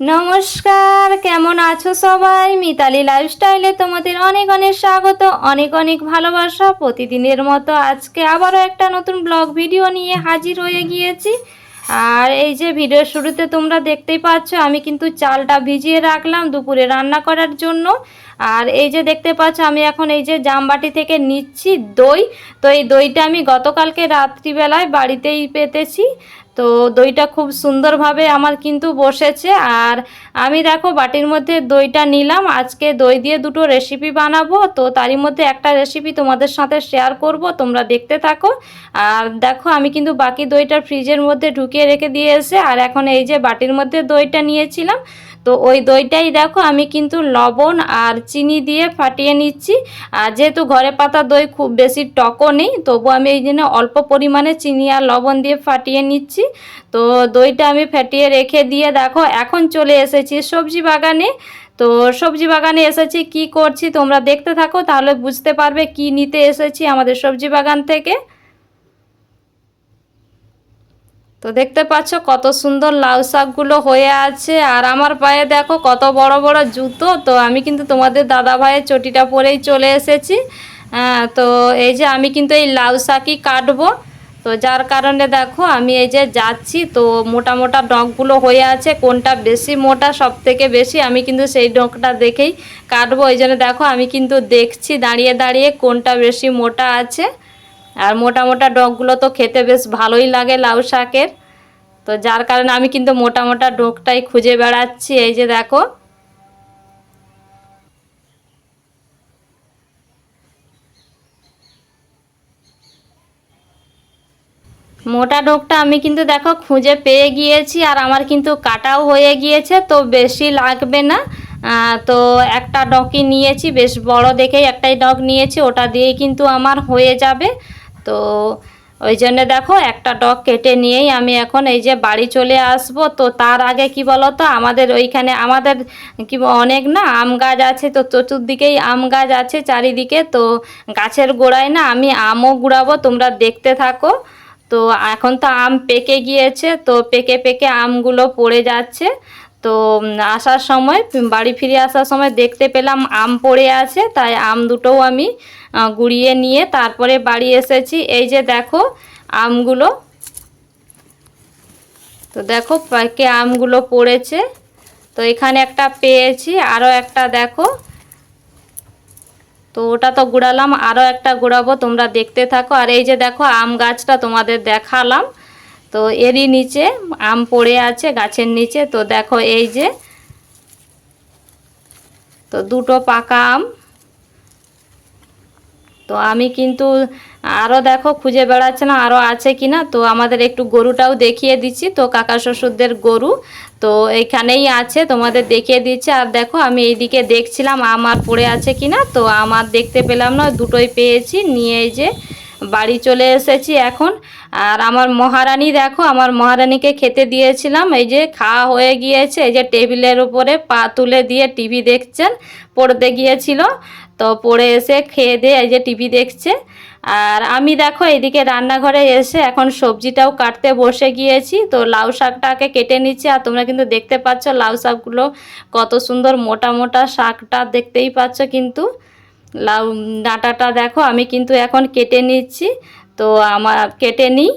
নমস্কার, কেমন আছো সবাই? মিতালি লাইফস্টাইলে তোমাদের অনেক অনেক স্বাগত, অনেক অনেক ভালোবাসা। প্রতিদিনের মতো আজকে আবারও একটা নতুন ব্লগ ভিডিও নিয়ে হাজির হয়ে গিয়েছি। আর এই যে ভিডিওর শুরুতে তোমরা দেখতেই পাচ্ছ, আমি কিন্তু চালটা ভিজিয়ে রাখলাম দুপুরে রান্না করার জন্য। আর এই যে দেখতে পাচ্ছ, আমি এখন এই যে জামবাটি থেকে নিচ্ছি দই। তো এই দইটা আমি গতকালকে রাত্রিবেলায় বাড়িতেই পেতেছি। তো দইটা খুব সুন্দরভাবে আমার কিন্তু বসেছে। আর আমি দেখো বাটির মধ্যে দইটা নিলাম। আজকে দই দিয়ে দুটো রেসিপি বানাবো। তো তারই মধ্যে একটা রেসিপি তোমাদের সাথে শেয়ার করব। তোমরা দেখতে থাকো। আর দেখো আমি কিন্তু বাকি দইটা ফ্রিজের মধ্যে ঢুকিয়ে রেখে দিয়ে এসে আর এখন এই যে বাটির মধ্যে দইটা নিয়েছিলাম তো ওই দইটাই দেখো, আমি কিন্তু লবণ আর চিনি দিয়ে ফাটিয়ে নিচ্ছি। আর যেহেতু ঘরে পাতা দই খুব বেশি টকও নেই, তবু আমি এই জন্য অল্প পরিমাণে চিনি আর লবণ দিয়ে ফাটিয়ে নিচ্ছি। তো দইটা আমি ফাটিয়ে রেখে দিয়ে দেখো, এখন চলে এসেছি সবজি বাগানে। তো সবজি বাগানে এসেছি, কি করছি তোমরা দেখতে থাকো, তাহলে বুঝতে পারবে কি নিতে এসেছি আমাদের সবজি বাগান থেকে। তো দেখতে পাচ্ছ কত সুন্দর লাউ শাকগুলো হয়ে আছে। আর আমার পায়ে দেখো কত বড় বড় জুতো। তো আমি কিন্তু তোমাদের দাদা ভাইয়ের চটিটা পরেই চলে এসেছি। হ্যাঁ, তো এই যে আমি কিন্তু এই লাউ শাকই কাটবো। তো যার কারণে দেখো আমি এই যে যাচ্ছি। তো মোটা মোটা ডগগুলো হয়ে আছে। কোনটা বেশি মোটা সব থেকে বেশি আমি কিন্তু সেই ডগটা দেখেই কাটবো। ওই জন্য দেখো আমি কিন্তু দেখছি দাঁড়িয়ে দাঁড়িয়ে কোনটা বেশি মোটা আছে। আর মোটা মোটা ডগগুলো তো খেতে বেশ ভালোই লাগে লাউ শাকের। তো যার কারণে আমি কিন্তু মোটা মোটা ডগটাই খুঁজে বেড়াচ্ছি, এই যে দেখো। মোটা ডোকটা আমি কিন্তু দেখো খুঁজে পেয়ে গিয়েছি আর আমার কিন্তু কাটাও হয়ে গিয়েছে, তো বেশি লাগবে না। তো একটা ডগই নিয়েছি, বেশ বড় দেখেই একটাই ডগ নিয়েছি, ওটা দিয়েই কিন্তু আমার হয়ে যাবে। তো ওই জন্য দেখো একটা ডগ কেটে নিয়েই আমি এখন এই যে বাড়ি চলে আসব। তো তার আগে কি বলো তো আমাদের ওইখানে আমাদের কি অনেক না আম গাছ আছে, তো চতুর্দিকেই আম গাছ আছে চারিদিকে। তো গাছের গোড়ায় না আমি আমও গুড়াবো, তোমরা দেখতে থাকো। তো এখন তো আম পেকে গিয়েছে, তো পেকে পেকে আমগুলো পড়ে যাচ্ছে। তো আসার সময়, বাড়ি ফিরে আসার সময় দেখতে পেলাম আম পড়ে আছে, তাই আম দুটোও আমি গুড়িয়ে নিয়ে তারপরে বাড়ি এসেছি। এই যে দেখো আমগুলো। তো দেখো পেকে আমগুলো পড়েছে। তো এখানে একটা পেয়েছি আরও একটা দেখো। তো ওটা তো গুড়ালাম আরও একটা গুড়াবো, তোমরা দেখতে থাকো। আর এই যে দেখো আম গাছটা তোমাদের দেখালাম। তো এরই নিচে আম পড়ে আছে গাছের নিচে। তো দেখো এই যে, তো দুটো পাকা আম। তো আমি কিন্তু আরও দেখো খুঁজে বেড়াচ্ছে না আরও আছে কি না তো আমাদের একটু গরুটাও দেখিয়ে দিচ্ছি। তো কাকা শ্বশুরদের গরু, তো এখানেই আছে, তোমাদের দেখিয়ে দিচ্ছে। আর দেখো আমি এইদিকে দেখছিলাম আমার পড়ে আছে কি না তো আমার দেখতে পেলাম না, দুটোই পেয়েছি। নিয়ে এই যে বাড়ি চলে এসেছি এখন। আর আমার মহারানী দেখো, আমার মহারানীকে খেতে দিয়েছিলাম। এই যে খাওয়া হয়ে গিয়েছে, এই যে টেবিলের উপরে পা তুলে দিয়ে টিভি দেখছেন, পড়তে গিয়েছিল। তো পড়ে এসে খেয়ে দিয়ে এই যে টিভি দেখছে। আর আমি দেখো এদিকে রান্নাঘরে এসে এখন সবজিটাও কাটতে বসে গিয়েছি। তো লাউ শাকটাকে কেটে নিচ্ছি, আর তোমরা কিন্তু দেখতে পাচ্ছ লাউ শাকগুলো কত সুন্দর মোটা মোটা শাকটা দেখতেই পাচ্ছ কিন্তু। লাউ ডাঁটাটা দেখো, আমি কিন্তু এখন কেটে নিচ্ছি। তো আমার কেটে নিই।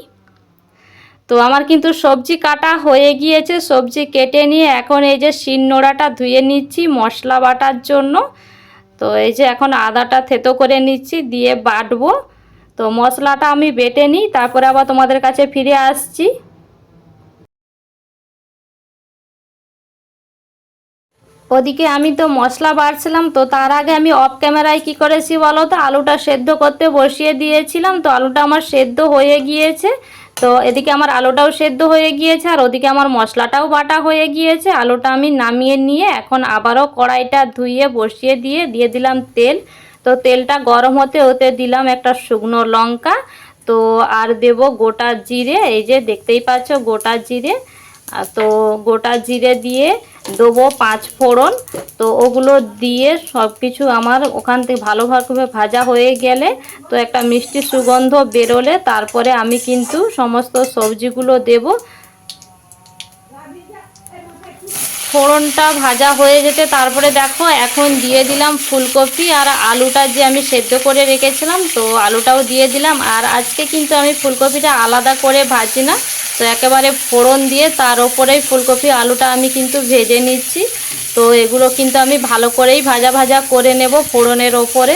তো আমার কিন্তু সবজি কাটা হয়ে গিয়েছে, সবজি কেটে নিয়ে এখন এই যে শিলনোড়াটা ধুয়ে নিচ্ছি মশলা বাটার জন্য। তো এই যে এখন আদাটা থেতো করে নিচ্ছি, দিয়ে বাটবো। তো মশলাটা আমি বেটে নিই, তারপরে আবার তোমাদের কাছে ফিরে আসছি। ওদিকে আমি তো মশলা বাড়ছিলাম, তো তার আগে আমি অফ ক্যামেরায় কি করেছি বলো তো? আলুটা সেদ্ধ করতে বসিয়ে দিয়েছিলাম, তো আলুটা আমার সেদ্ধ হয়ে গিয়েছে। তো এদিকে আমার আলুটাও সেদ্ধ হয়ে গিয়েছে, আর ওদিকে আমার মশলাটাও বাটা হয়ে গিয়েছে। আলুটা আমি নামিয়ে নিয়ে এখন আবারও কড়াইটা ধুয়ে বসিয়ে দিয়ে দিয়ে দিলাম তেল। তো তেলটা গরম হতে হতে দিলাম একটা শুকনো লঙ্কা। তো আর দেব গোটা জিরে, এই যে দেখতেই পাচ্ছ গোটা জিরে। তো গোটা জিরে দিয়ে দেবো পাঁচ ফোড়ন। তো ওগুলো দিয়ে সব কিছু আমার ওখান থেকে ভালোভাবে ভাজা হয়ে গেলে তো একটা মিষ্টি সুগন্ধ বেরোলে তারপরে আমি কিন্তু সমস্ত সবজিগুলো দেব। ফোড়নটা ভাজা হয়ে যেতে তারপরে দেখো এখন দিয়ে দিলাম ফুলকপি আর আলুটা যে আমি সেদ্ধ করে রেখেছিলাম, তো আলুটাও দিয়ে দিলাম। আর আজকে কিন্তু আমি ফুলকপিটা আলাদা করে ভাজি না তো একেবারে ফোড়ন দিয়ে তার ওপরেই ফুলকপি, আলুটা আমি কিন্তু ভেজে নিচ্ছি। তো এগুলো কিন্তু আমি ভালো করেই ভাজা ভাজা করে নেব ফোড়নের ওপরে।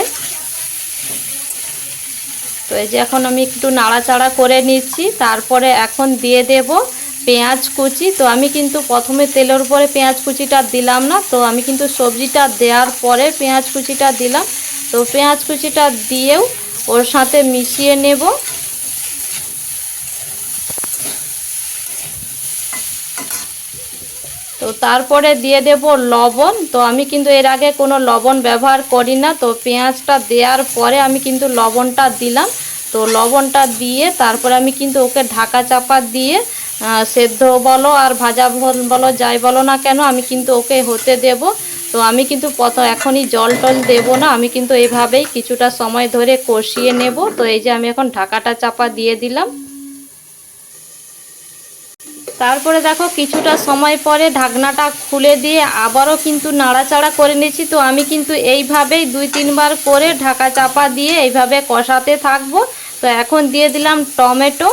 তো এই যে এখন আমি একটু নাড়াচাড়া করে নিচ্ছি। তারপরে এখন দিয়ে দেব পেঁয়াজ কুচি। তো আমি কিন্তু প্রথমে তেলের উপরে পেঁয়াজ কুচিটা দিলাম না। তো আমি কিন্তু সবজিটা দেওয়ার পরে পেঁয়াজ কুচিটা দিলাম। তো পেঁয়াজ কুচিটা দিয়েও ওর সাথে মিশিয়ে নেব। তো তারপরে দিয়ে দেব লবণ। তো আমি কিন্তু এর আগে কোনো লবণ ব্যবহার করি না। তো পেঁয়াজটা দেওয়ার পরে আমি কিন্তু লবণটা দিলাম। তো লবণটা দিয়ে তারপরে আমি কিন্তু ওকে ঢাকা চাপা দিয়ে সেদ্ধ বলো আর ভাজা বলো যাই বলো না কেন, আমি কিন্তু ওকে হতে দেব। তো আমি কিন্তু প্রথম এখনই জল টল দেবো না, আমি কিন্তু এইভাবেই কিছুটা সময় ধরে কষিয়ে নেব। তো এই যে আমি এখন ঢাকাটা চাপা দিয়ে দিলাম। তারপরে দেখো কিছুটা সময় পরে ঢাকনাটা খুলে দিয়ে আবারও কিন্তু নাড়াচাড়া করে নিয়েছি তো আমি কিন্তু এইভাবেই দুই তিনবার করে ঢাকা চাপা দিয়ে এইভাবে কষাতে থাকব। তো এখন দিয়ে দিলাম টমেটো।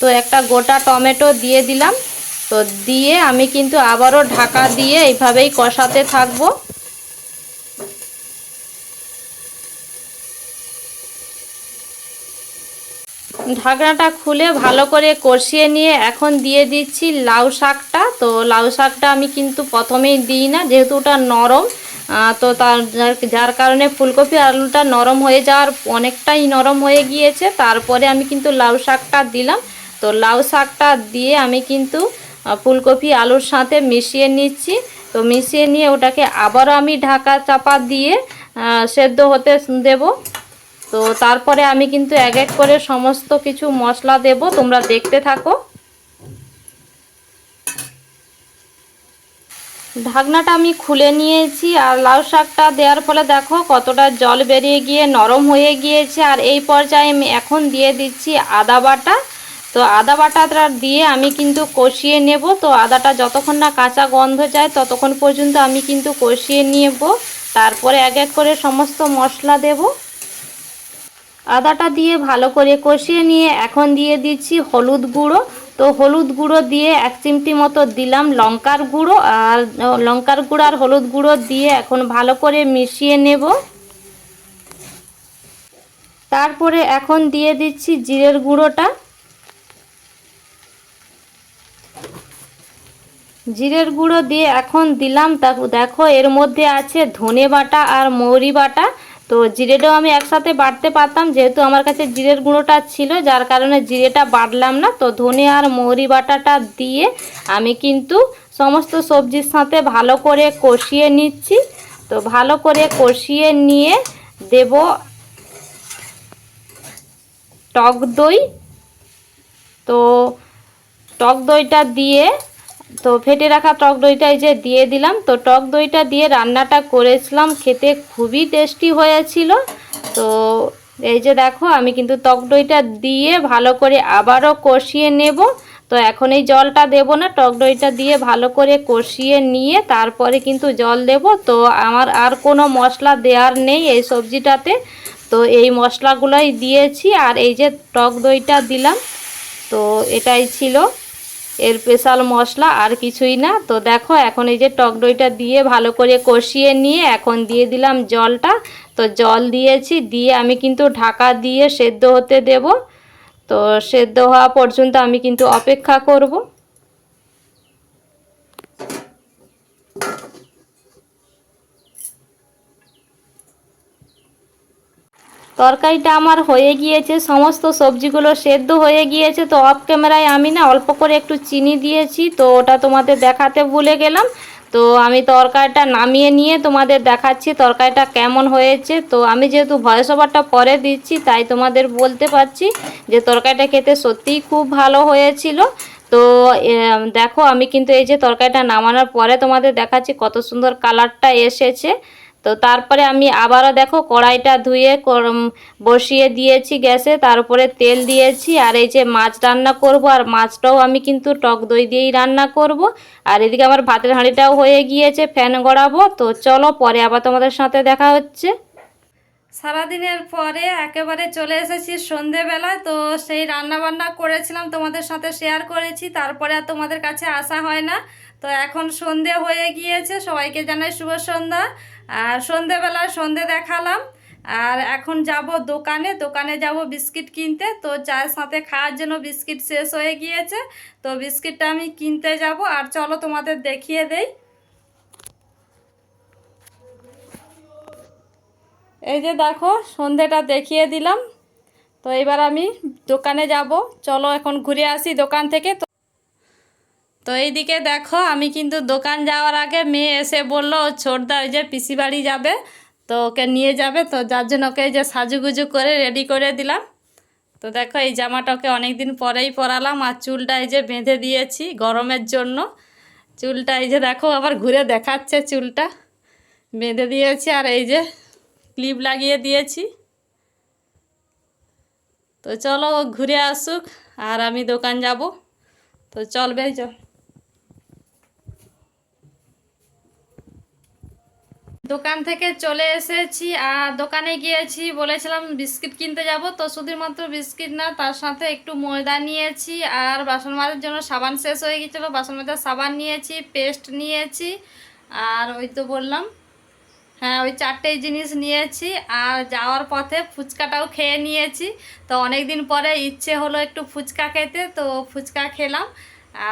তো একটা গোটা টমেটো দিয়ে দিলাম। তো দিয়ে আমি কিন্তু আবারও ঢাকা দিয়ে এইভাবেই কষাতে থাকব। ঢাকনাটা খুলে ভালো করে কষিয়ে নিয়ে এখন দিয়ে দিচ্ছি লাউ শাকটা। তো লাউ শাকটা আমি কিন্তু প্রথমেই দিই না, যেহেতু ওটা নরম তো তার যার- কারণে ফুলকপি আলুটা নরম হয়ে যাওয়ার অনেকটাই নরম হয়ে গিয়েছে। তারপরে আমি কিন্তু লাউ শাকটা দিলাম। তো লাউ শাকটা দিয়ে আমি কিন্তু ফুলকপি আলুর সাথে মিশিয়ে নিচ্ছি। তো মিশিয়ে নিয়ে ওটাকে আবারও আমি ঢাকা চাপা দিয়ে সেদ্ধ হতে দেবো। তো তারপরে আমি কিন্তু এক এক করে সমস্ত কিছু মশলা দেব, তোমরা দেখতে থাকো। ঢাকনাটা আমি খুলে নিয়েছি, আর লাউ শাকটা দেওয়ার ফলে দেখো কতটা জল বেরিয়ে গিয়ে, নরম হয়ে গিয়েছে। আর এই পর্যায়ে আমি এখন দিয়ে দিচ্ছি আদা বাটা। তো আদা বাটাটা দিয়ে আমি কিন্তু কষিয়ে নেব। তো আদাটা যতক্ষণ না কাঁচা গন্ধ যায়, ততক্ষণ পর্যন্ত আমি কিন্তু কষিয়ে নেব। তারপরে এক এক করে সমস্ত মশলা দেবো। আদাটা দিয়ে ভালো করে কষিয়ে নিয়ে এখন দিয়ে দিচ্ছি হলুদ গুঁড়ো। তো হলুদ গুঁড়ো দিয়ে এক চিমটি মতো দিলাম লঙ্কার গুঁড়ো আর লঙ্কার গুঁড়ো আর হলুদ গুঁড়ো দিয়ে এখন ভালো করে মিশিয়ে নেব। তারপরে এখন দিয়ে দিচ্ছি জিরের গুঁড়োটা। জিরের গুঁড়ো দিয়ে এখন দিলাম দেখো এর মধ্যে আছে ধনে বাটা আর মৌরি বাটা। তো জিরেটাও আমি একসাথে বাটতে পারতাম, যেহেতু আমার কাছে জিরের গুঁড়োটা ছিল, যার কারণে জিরেটা বাটলাম না। তো ধনে আর মৌরি বাটাটা দিয়ে আমি কিন্তু সমস্ত সবজির সাথে ভালো করে কষিয়ে নিচ্ছি। তো ভালো করে কষিয়ে নিয়ে দেব টক দই। তো টক দইটা দিয়ে তো ফেটে রাখা টক দইটা এই যে দিয়ে দিলাম, তো টক দইটা দিয়ে রান্নাটা করেছিলাম, খেতে খুবই টেস্টি হয়েছিল। তো এই যে দেখো, আমি কিন্তু টক দইটা দিয়ে ভালো করে আবারও কষিয়ে নেব। তো এখন এই জলটা দেব না, টক দইটা দিয়ে ভালো করে কষিয়ে নিয়ে তারপরে কিন্তু জল দেব। তো আমার আর কোনো মশলা দেওয়ার নেই এই সবজিটাতে। তো এই মশলাগুলোই দিয়েছি, আর এই যে টক দইটা দিলাম, তো এটাই ছিল। এর স্পেশাল মশলা আর কিছুই না। তো দেখো, এখন এই যে টক দইটা দিয়ে ভালো করে কষিয়ে নিয়ে এখন দিয়ে দিলাম জলটা। তো জল দিয়েছি, দিয়ে আমি কিন্তু ঢাকা দিয়ে সেদ্ধ হতে দেব। তো সেদ্ধ হওয়া পর্যন্ত আমি কিন্তু অপেক্ষা করব। তরকারিটা আমার হয়ে গিয়েছে, সমস্ত সবজিগুলো সেদ্ধ হয়ে গিয়েছে, তো অফ ক্যামেরায় আমি না অল্প করে একটু চিনি দিয়েছি, তো ওটা তোমাদের দেখাতে ভুলে গেলাম। তো আমি তরকারিটা নামিয়ে নিয়ে তোমাদের দেখাচ্ছি তরকারিটা কেমন হয়েছে। তো আমি যেহেতু ভয়েস ওভারটা পরে দিচ্ছি, তাই তোমাদের বলতে পারছি যে তরকারিটা খেতে সত্যিই খুব ভালো হয়েছিল। তো দেখো আমি কিন্তু এই যে তরকারিটা নামানোর পরে তোমাদের দেখাচ্ছি কত সুন্দর কালারটা এসেছে। তো তারপরে আমি আবারও দেখো কড়াইটা ধুয়ে বসিয়ে দিয়েছি গ্যাসে, তারপরে তেল দিয়েছি, আর এই যে মাছ রান্না করব, আর মাছটাও আমি কিন্তু টক দই দিয়েই রান্না করব। আর এদিকে আমার ভাতের হাঁড়িটাও হয়ে গিয়েছে, ফ্যান গড়াবো। তো চলো পরে আবার তোমাদের সাথে দেখা হচ্ছে। সারাদিনের পরে একেবারে চলে এসেছি সন্ধেবেলায়, তো সেই রান্না বান্না করেছিলাম, তোমাদের সাথে শেয়ার করেছি, তারপরে আর তোমাদের কাছে আসা হয় না। তো এখন সন্ধে হয়ে গিয়েছে, সবাইকে জানাই শুভ সন্ধ্যা। আর সন্ধেবেলায় সন্ধে দেখালাম। আর এখন যাব দোকানে। দোকানে যাব বিস্কিট কিনতে। তো চায়ের সাথে খাওয়ার জন্য বিস্কিট শেষ হয়ে গিয়েছে। তো বিস্কিটটা আমি কিনতে যাব। আর চলো তোমাদের দেখিয়ে দেই। এই যে দেখো, সন্ধেটা দেখিয়ে দিলাম। তো এবার আমি দোকানে যাব। চলো এখন ঘুরে আসি দোকান থেকে। তো এইদিকে দেখো, আমি কিন্তু দোকান যাওয়ার আগে মেয়ে এসে বলল, ছোটদা, ওই যে পিসি বাড়ি যাবে, তো ওকে নিয়ে যাবে। তো যার জন্য ওকে যে সাজুগুজু করে রেডি করে দিলাম। তো দেখো, এই জামাটা ওকে অনেক দিন পরেই পরালাম, আর চুলটা এই যে বেঁধে দিয়েছি গরমের জন্য। চুলটা এই যে দেখো, আবার ঘুরে দেখাচ্ছে চুলটা। বেঁধে দিয়েছি, আর এই যে ক্লিপ লাগিয়ে দিয়েছি। তো চলো, ঘুরে আসুক, আর আমি দোকান যাব। তো চলবে চল দোকান থেকে চলে এসেছি আর দোকানে গিয়েছি, বলেছিলাম বিস্কিট কিনতে যাব, তো শুধুমাত্র বিস্কিট না, তার সাথে একটু ময়দা নিয়েছি, আর বাসন মাজার জন্য সাবান শেষ হয়ে গেছিল বাসন মাজার সাবান নিয়েছি, পেস্ট নিয়েছি, আর ওই তো বললাম হ্যাঁ ওই চারটেই জিনিস নিয়েছি, আর যাওয়ার পথে ফুচকাটাও খেয়ে নিয়েছি, তো অনেক দিন পরে ইচ্ছে হলো একটু ফুচকা খেতে, তো ফুচকা খেলাম,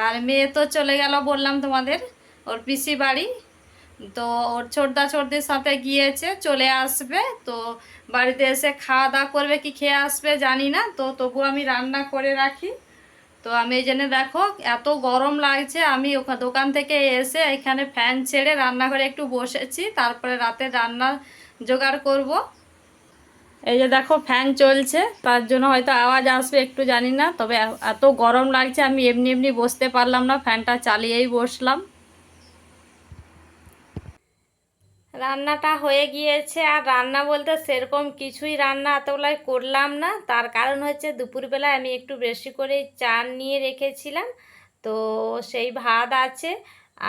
আর মেয়ে তো চলে গেল বললাম তোমাদের, ওর পিসি বাড়ি তো ওর ছোটদা ছোটদের সাথে গিয়েছে, চলে আসবে। তো বাড়িতে এসে খাওয়া দাওয়া করবে কি খেয়ে আসবে জানি না। তো তবু আমি রান্না করে রাখি। তো আমি এই জন্য দেখো, এত গরম লাগছে। আমি দোকান থেকে এসে এখানে ফ্যান ছেড়ে রান্নাঘরে একটু বসেছি। তারপরে রাতে রান্না জোগাড় করব। এই যে দেখো, ফ্যান চলছে। তার জন্য হয়তো আওয়াজ আসবে, একটু জানি না। তবে এত গরম লাগছে, আমি এমনি এমনি বসতে পারলাম না। ফ্যানটা চালিয়েই বসলাম। রান্নাটা হয়ে গিয়েছে। আর রান্না বলতে সেরকম কিছুই রান্না এতবেলায় করলাম না। তার কারণ হচ্ছে দুপুরবেলায় আমি একটু বেশি করে চান নিয়ে রেখেছিলাম। তো সেই ভাত আছে।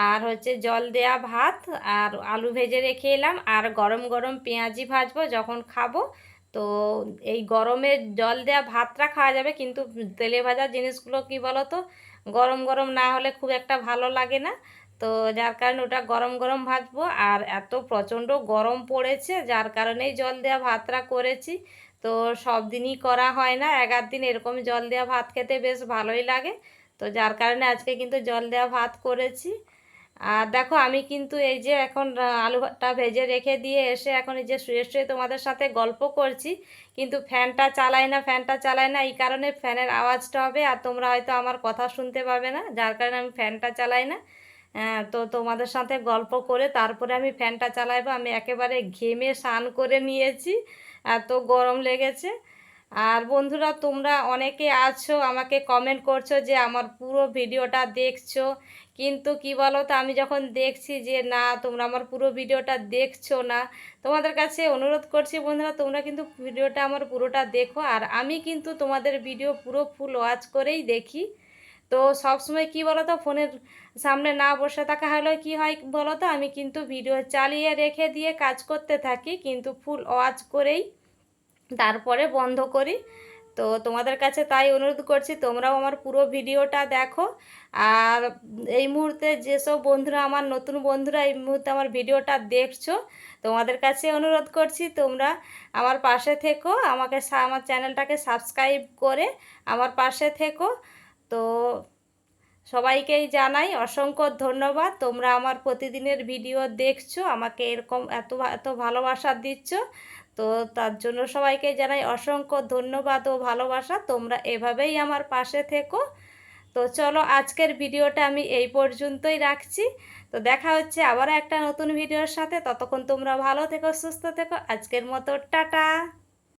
আর হচ্ছে জল দেয়া ভাত আর আলু ভেজে রেখে এলাম। আর গরম গরম পেঁয়াজি ভাজবো যখন খাব। তো এই গরমে জল দেয়া ভাতটা খাওয়া যাবে। কিন্তু তেলে ভাজা জিনিসগুলো কি বলো তো গরম গরম না হলে খুব একটা ভালো লাগে না। তো যার কারণে ওটা গরম গরম ভাজবো। আর এত প্রচণ্ড গরম পড়েছে, যার কারণেই জল দেওয়া ভাতটা করেছি। তো সব দিনই করা হয় না আধ দিন এরকম জল দেওয়া ভাত খেতে বেশ ভালোই লাগে। তো যার কারণে আজকে কিন্তু জল দেওয়া ভাত করেছি। আর দেখো আমি কিন্তু এই যে এখন আলুটা ভেজে রেখে দিয়ে এসে এখন এই যে শুয়ে শুয়ে তোমাদের সাথে গল্প করছি, কিন্তু ফ্যানটা চালাই না, ফ্যানটা চালাই না, এই কারণে ফ্যানের আওয়াজটা হবে আর তোমরা হয়তো আমার কথা শুনতে পাবে না, যার কারণে আমি ফ্যানটা চালাই না। তো তোমাদের সাথে গল্প করে তারপরে আমি ফ্যানটা চালাইবো। আমি একেবারে ঘেমে স্নান করে নিয়েছি, এত গরম লেগেছে। আর বন্ধুরা, তোমরা অনেকে আছো, আমাকে কমেন্ট করছ যে আমার পুরো ভিডিওটা দেখছ। কিন্তু কি বলো তো আমি যখন দেখছি যে না, তোমরা আমার পুরো ভিডিওটা দেখছ না, তোমাদের কাছে অনুরোধ করছি বন্ধুরা, তোমরা কিন্তু ভিডিওটা আমার পুরোটা দেখো। আর আমি কিন্তু তোমাদের ভিডিও পুরো ফুল ওয়াচ করেই দেখি। তো সবসময় কি বলো তো ফোনের সামনে না বসে থাকা হলে কি হয় বলো তো আমি কিন্তু ভিডিও চালিয়ে রেখে দিয়ে কাজ করতে থাকি, কিন্তু ফুল ওয়াচ করেই তারপরে বন্ধ করি। তো তোমাদের কাছে তাই অনুরোধ করছি, তোমরাও আমার পুরো ভিডিওটা দেখো। আর এই মুহূর্তে যেসব বন্ধুরা, আমার নতুন বন্ধুরা এই মুহূর্তে আমার ভিডিওটা দেখছ, তোমাদের কাছে অনুরোধ করছি, তোমরা আমার পাশে থেকো, আমাকে আমার চ্যানেলটাকে সাবস্ক্রাইব করে আমার পাশে থেকো। তো সবাইকেই জানাই অসংখ্য ধন্যবাদ। তোমরা আমার প্রতিদিনের ভিডিও দেখছ, আমাকে এরকম এত এত ভালোবাসা দিচ্ছ, তো তার জন্য সবাইকে জানাই অসংখ্য ধন্যবাদ ও ভালোবাসা। তোমরা এভাবেই আমার পাশে থেকো। তো চলো আজকের ভিডিওটা আমি এই পর্যন্তই রাখছি। তো দেখা হচ্ছে আবার একটা নতুন ভিডিওর সাথে। ততক্ষণ তোমরা ভালো থেকো, সুস্থ থেকো। আজকের মতো টাটা।